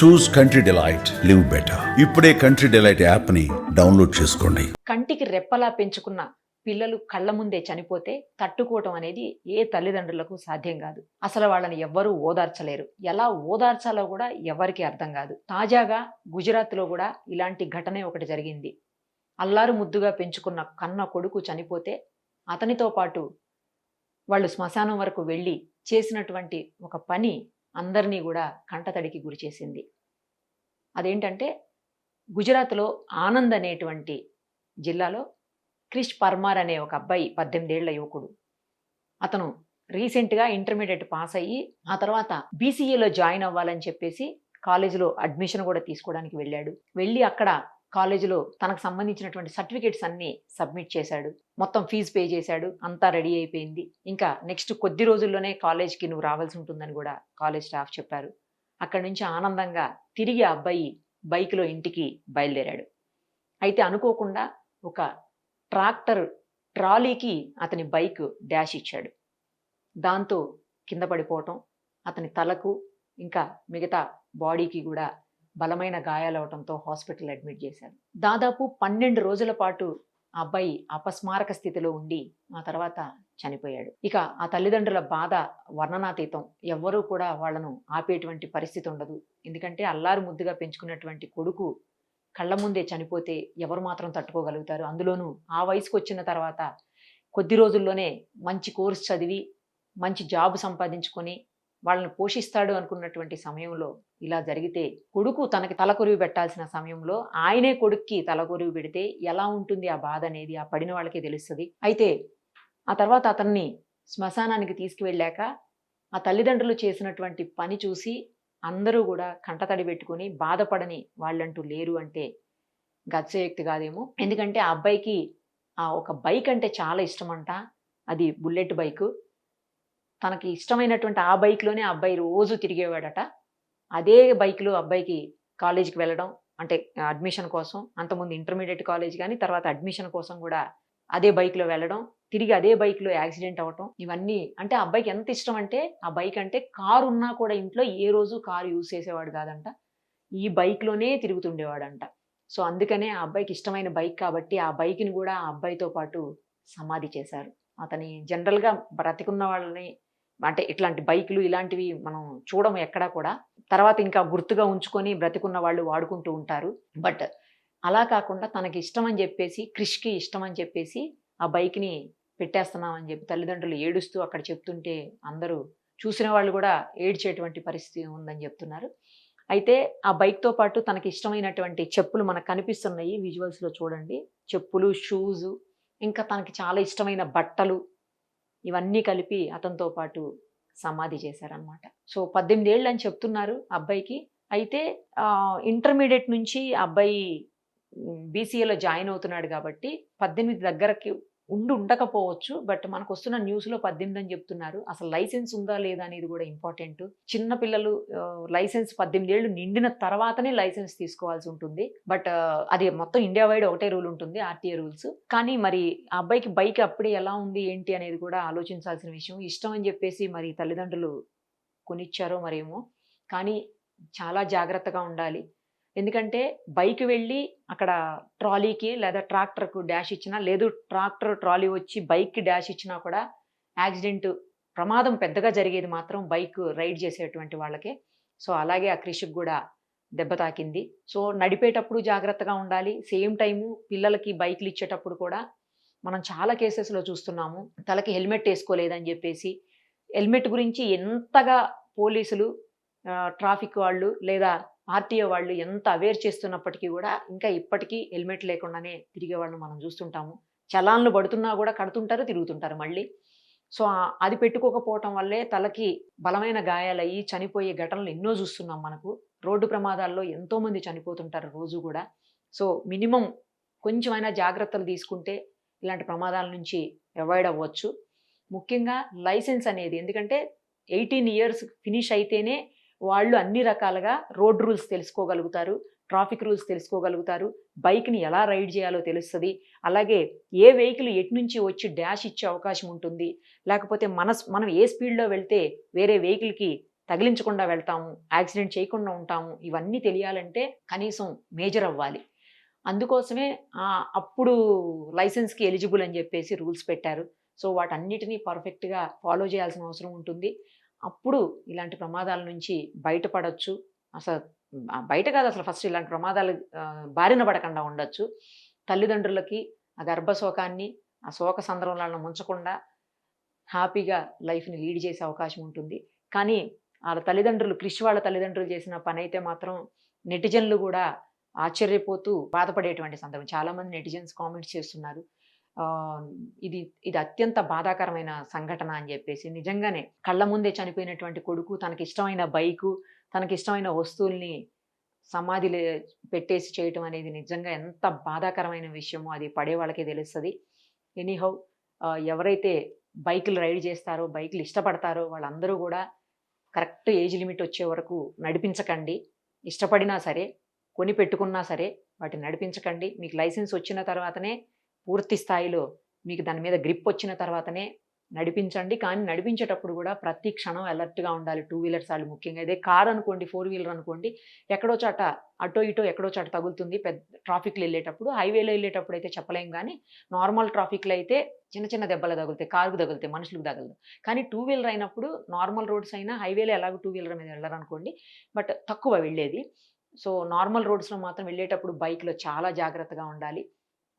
Choose country delight live better ఇప్పుడే country delight యాప్ని download చేసుకోండి. కంటికి రెప్పలా పెంచుకున్న పిల్లలు కళ్ళ ముందే చనిపోతే తట్టుకోవటం అనేది ఏ తల్లిదండ్రులకు సాధ్యం కాదు. అసలు వాళ్ళని ఎవ్వరూ ఓదార్చలేరు. ఎలా ఓదార్చాలో కూడా ఎవరికీ అర్థం కాదు. తాజాగా గుజరాత్లో కూడా ఇలాంటి ఘటనే ఒకటి జరిగింది. అల్లారు ముద్దుగా పెంచుకున్న కన్న కొడుకు చనిపోతే అతనితో పాటు వాళ్ళు శ్మశానం వరకు వెళ్ళి చేసినటువంటి ఒక పని అందరినీ కూడా కంటతడికి గురిచేసింది అదేంటంటే గుజరాత్లో ఆనంద్ అనేటువంటి జిల్లాలో క్రిష్ పర్మార్ అనే ఒక అబ్బాయి పద్దెనిమిదేళ్ళ యువకుడు. అతను రీసెంట్గా ఇంటర్మీడియట్ పాస్ అయ్యి ఆ తర్వాత బీసీఏలో జాయిన్ అవ్వాలని చెప్పేసి కాలేజీలో అడ్మిషన్ కూడా తీసుకోవడానికి వెళ్ళాడు. వెళ్ళి అక్కడ కాలేజీలో తనకు సంబంధించినటువంటి సర్టిఫికేట్స్ అన్నీ సబ్మిట్ చేశాడు. మొత్తం ఫీజు పే చేశాడు. అంతా రెడీ అయిపోయింది. ఇంకా నెక్స్ట్ కొద్ది రోజుల్లోనే కాలేజ్కి నువ్వు రావాల్సి ఉంటుందని కూడా కాలేజ్ స్టాఫ్ చెప్పారు. అక్కడి నుంచి ఆనందంగా తిరిగి ఆ అబ్బాయి బైక్లో ఇంటికి బయలుదేరాడు. అయితే అనుకోకుండా ఒక ట్రాక్టర్ ట్రాలీకి అతని బైక్ డాష్ ఇచ్చాడు. దాంతో కింద పడిపోవటం అతని తలకు ఇంకా మిగతా బాడీకి కూడా బలమైన గాయాలవటంతో హాస్పిటల్ అడ్మిట్ చేశారు. దాదాపు పన్నెండు రోజుల పాటు ఆ అబ్బాయి అపస్మారక స్థితిలో ఉండి ఆ తర్వాత చనిపోయాడు. ఇక ఆ తల్లిదండ్రుల బాధ వర్ణనాతీతం ఎవ్వరూ కూడా వాళ్ళను ఆపేటువంటి పరిస్థితి ఉండదు. ఎందుకంటే అల్లారు ముద్దుగా పెంచుకున్నటువంటి కొడుకు కళ్ళ ముందే చనిపోతే ఎవరు మాత్రం తట్టుకోగలుగుతారు. అందులోనూ ఆ వయసుకు వచ్చిన తర్వాత కొద్ది రోజుల్లోనే మంచి కోర్స్ చదివి మంచి జాబ్ సంపాదించుకొని వాళ్ళని పోషిస్తాడు అనుకున్నటువంటి సమయంలో ఇలా జరిగితే కొడుకు తనకి తలకొరివి పెట్టాల్సిన సమయంలో ఆయనే కొడుక్కి తలకొరివి పెడితే ఎలా ఉంటుంది ఆ బాధ అనేది ఆ పడిన వాళ్ళకి తెలుస్తుంది. అయితే ఆ తర్వాత అతన్ని శ్మశానానికి తీసుకువెళ్ళాక ఆ తల్లిదండ్రులు చేసినటువంటి పని చూసి అందరూ కూడా కంటతడి పెట్టుకొని బాధపడని వాళ్ళంటూ లేరు అంటే గత్సయోక్తి కాదేమో. ఎందుకంటే ఆ అబ్బాయికి ఆ ఒక బైక్ అంటే చాలా ఇష్టమంట. అది బుల్లెట్ బైక్. తనకి ఇష్టమైనటువంటి ఆ బైక్లోనే అబ్బాయి రోజు తిరిగేవాడట. అదే బైక్లో అబ్బాయికి కాలేజీకి వెళ్ళడం అంటే అడ్మిషన్ కోసం అంతకుముందు ఇంటర్మీడియట్ కాలేజ్ కానీ తర్వాత అడ్మిషన్ కోసం కూడా అదే బైక్లో వెళ్ళడం తిరిగి అదే బైక్లో యాక్సిడెంట్ అవ్వటం ఇవన్నీ అంటే అబ్బాయికి ఎంత ఇష్టం అంటే ఆ బైక్ అంటే కారు ఉన్నా కూడా ఇంట్లో ఏ రోజు కారు యూజ్ చేసేవాడు కాదంట. ఈ బైక్లోనే తిరుగుతుండేవాడంట. సో అందుకనే ఆ అబ్బాయికి ఇష్టమైన బైక్ కాబట్టి ఆ బైక్ని కూడా ఆ అబ్బాయితో పాటు సమాధి చేశారు. అతని జనరల్గా బ్రతికున్న వాళ్ళని అంటే ఇట్లాంటి బైకులు ఇలాంటివి మనం చూడము ఎక్కడా కూడా. తర్వాత ఇంకా గుర్తుగా ఉంచుకొని బ్రతికున్న వాళ్ళు వాడుకుంటూ ఉంటారు. బట్ అలా కాకుండా తనకి ఇష్టం అని చెప్పేసి క్రిష్కి ఇష్టం అని చెప్పేసి ఆ బైక్ని పెట్టేస్తున్నామని చెప్పి తల్లిదండ్రులు ఏడుస్తూ అక్కడ చెప్తుంటే అందరూ చూసిన వాళ్ళు కూడా ఏడ్చేటువంటి పరిస్థితి ఉందని చెప్తున్నారు. అయితే ఆ బైక్తో పాటు తనకి ఇష్టమైనటువంటి చెప్పులు మనకు కనిపిస్తున్నాయి. విజువల్స్లో చూడండి. చెప్పులు షూస్ ఇంకా తనకి చాలా ఇష్టమైన బట్టలు ఇవన్నీ కలిపి అతనితో పాటు సమాధి చేశారనమాట సో పద్దెనిమిది ఏళ్ళు అని చెప్తున్నారు అబ్బాయికి. అయితే ఇంటర్మీడియట్ నుంచి అబ్బాయి బీసీఏలో జాయిన్ అవుతున్నాడు కాబట్టి పద్దెనిమిది దగ్గరకి ఉండి ఉండకపోవచ్చు బట్ మనకు వస్తున్న న్యూస్లో పద్దెనిమిది అని చెప్తున్నారు. అసలు లైసెన్స్ ఉందా లేదా అనేది కూడా ఇంపార్టెంట్. చిన్న పిల్లలు లైసెన్స్ పద్దెనిమిది ఏళ్ళు నిండిన తర్వాతనే లైసెన్స్ తీసుకోవాల్సి ఉంటుంది. బట్ అది మొత్తం ఇండియా వైడ్ ఒకటే రూల్ ఉంటుంది ఆర్టీఏ రూల్స్. కానీ మరి ఆ అబ్బాయికి బైక్ అప్పుడే ఎలా ఉంది ఏంటి అనేది కూడా ఆలోచించాల్సిన విషయం. ఇష్టం అని చెప్పేసి మరి తల్లిదండ్రులు కొనిచ్చారో మరేమో. కానీ చాలా జాగ్రత్తగా ఉండాలి. ఎందుకంటే బైక్ వెళ్ళి అక్కడ ట్రాలీకి లేదా ట్రాక్టర్కు డాష్ ఇచ్చినా లేదు ట్రాక్టర్ ట్రాలీ వచ్చి బైక్కి డాష్ ఇచ్చినా కూడా యాక్సిడెంట్ ప్రమాదం పెద్దగా జరిగేది మాత్రం బైక్ రైడ్ చేసేటువంటి వాళ్ళకే. సో అలాగే ఆ క్రిషికి కూడా దెబ్బ తాకింది. సో నడిపేటప్పుడు జాగ్రత్తగా ఉండాలి. సేమ్ టైము పిల్లలకి బైక్లు ఇచ్చేటప్పుడు కూడా మనం చాలా కేసెస్లో చూస్తున్నాము. తలకి హెల్మెట్ వేసుకోలేదని చెప్పేసి హెల్మెట్ గురించి ఎంతగా పోలీసులు ట్రాఫిక్ వాళ్ళు లేదా ఆర్టీఓ వాళ్ళు ఎంత అవేర్ చేస్తున్నప్పటికీ కూడా ఇంకా ఇప్పటికీ హెల్మెట్ లేకుండానే తిరిగే వాళ్ళని మనం చూస్తుంటాము. చలాన్లు పడుతున్నా కూడా కడుతుంటారు తిరుగుతుంటారు మళ్ళీ. సో అది పెట్టుకోకపోవటం వల్లే తలకి బలమైన గాయాలయ్యి చనిపోయే ఘటనలు ఎన్నో చూస్తున్నాం మనకు. రోడ్డు ప్రమాదాల్లో ఎంతోమంది చనిపోతుంటారు రోజు కూడా. సో మినిమం కొంచెమైనా జాగ్రత్తలు తీసుకుంటే ఇలాంటి ప్రమాదాల నుంచి అవాయిడ్ అవ్వచ్చు. ముఖ్యంగా లైసెన్స్ అనేది ఎందుకంటే ఎయిటీన్ ఇయర్స్ ఫినిష్ అయితేనే వాళ్ళు అన్ని రకాలుగా రోడ్ రూల్స్ తెలుసుకోగలుగుతారు ట్రాఫిక్ రూల్స్ తెలుసుకోగలుగుతారు బైక్ని ఎలా రైడ్ చేయాలో తెలుస్తుంది అలాగే ఏ వెహికల్ ఎటు నుంచి వచ్చి డ్యాష్ ఇచ్చే అవకాశం ఉంటుంది లేకపోతే మన మనం ఏ స్పీడ్లో వెళ్తే వేరే వెహికల్కి తగిలించకుండా వెళ్తాము యాక్సిడెంట్ చేయకుండా ఉంటాము ఇవన్నీ తెలియాలంటే కనీసం మేజర్ అవ్వాలి. అందుకోసమే అప్పుడు లైసెన్స్కి ఎలిజిబుల్ అని చెప్పేసి రూల్స్ పెట్టారు. సో వాటన్నిటినీ పర్ఫెక్ట్గా ఫాలో చేయాల్సిన అవసరం ఉంటుంది. అప్పుడు ఇలాంటి ప్రమాదాల నుంచి బయటపడవచ్చు అసలు బయట కాదు అసలు ఫస్ట్ ఇలాంటి ప్రమాదాలు బారిన పడకుండా ఉండొచ్చు. తల్లిదండ్రులకి ఆ గర్భశోకాన్ని ఆ శోక సందర్భాలను ముంచకుండా హ్యాపీగా లైఫ్ని లీడ్ చేసే అవకాశం ఉంటుంది. కానీ వాళ్ళ తల్లిదండ్రులు కృషి వాళ్ళ తల్లిదండ్రులు చేసిన పని అయితే మాత్రం నెటిజన్లు కూడా ఆశ్చర్యపోతూ బాధపడేటువంటి సందర్భం. చాలామంది నెటిజన్స్ కామెంట్స్ చేస్తున్నారు. ఇది ఇది అత్యంత బాధాకరమైన సంఘటన అని చెప్పేసి నిజంగానే కళ్ళ ముందే చనిపోయినటువంటి కొడుకు తనకి ఇష్టమైన బైకు తనకి ఇష్టమైన వస్తువుల్ని సమాధిలో పెట్టేసి చేయటం అనేది నిజంగా ఎంత బాధాకరమైన విషయమో అది పడే వాళ్ళకే తెలుస్తుంది. ఎనీహౌ ఎవరైతే బైకులు రైడ్ చేస్తారో బైకులు ఇష్టపడతారో వాళ్ళందరూ కూడా కరెక్ట్ ఏజ్ లిమిట్ వచ్చే వరకు నడిపించకండి. ఇష్టపడినా సరే కొని పెట్టుకున్నా సరే వాటిని నడిపించకండి. మీకు లైసెన్స్ వచ్చిన తర్వాతనే పూర్తి స్థాయిలో మీకు దాని మీద గ్రిప్ వచ్చిన తర్వాతనే నడిపించండి. కానీ నడిపించేటప్పుడు కూడా ప్రతి క్షణం అలర్ట్గా ఉండాలి. టూ వీలర్స్ వాళ్ళు ముఖ్యంగా. ఇదే కార్ అనుకోండి ఫోర్ వీలర్ అనుకోండి ఎక్కడో చాట అటో ఇటో ఎక్కడో చాట తగులుతుంది. పెద్ద ట్రాఫిక్లో వెళ్ళేటప్పుడు హైవేలో వెళ్ళేటప్పుడు అయితే చెప్పలేం కానీ నార్మల్ ట్రాఫిక్లో అయితే చిన్న చిన్న దెబ్బలు తగులుతాయి. కారుకు తగులుతాయి మనుషులకు తగలదు. కానీ టూ వీలర్ అయినప్పుడు నార్మల్ రోడ్స్ అయినా హైవేలో ఎలాగో టూ వీలర్ మీద వెళ్ళారనుకోండి బట్ తక్కువ వెళ్ళేది. సో నార్మల్ రోడ్స్లో మాత్రం వెళ్ళేటప్పుడు బైక్లో చాలా జాగ్రత్తగా ఉండాలి.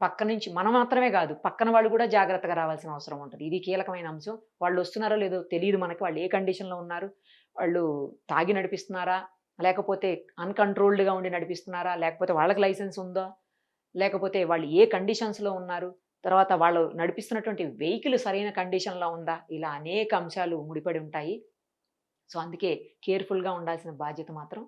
పక్క నుంచి మనం మాత్రమే కాదు పక్కన వాళ్ళు కూడా జాగ్రత్తగా రావాల్సిన అవసరం ఉంటుంది. ఇది కీలకమైన అంశం. వాళ్ళు వస్తున్నారో లేదో తెలియదు మనకి. వాళ్ళు ఏ కండిషన్లో ఉన్నారు? వాళ్ళు తాగి నడిపిస్తున్నారా? లేకపోతే అన్కంట్రోల్డ్గా ఉండి నడిపిస్తున్నారా? లేకపోతే వాళ్ళకి లైసెన్స్ ఉందా? లేకపోతే వాళ్ళు ఏ కండిషన్స్లో ఉన్నారు? తర్వాత వాళ్ళు నడిపిస్తున్నటువంటి వెహికల్ సరైన కండిషన్లో ఉందా? ఇలా అనేక అంశాలు ముడిపడి ఉంటాయి. సో అందుకే కేర్ఫుల్గా ఉండాల్సిన బాధ్యత మాత్రం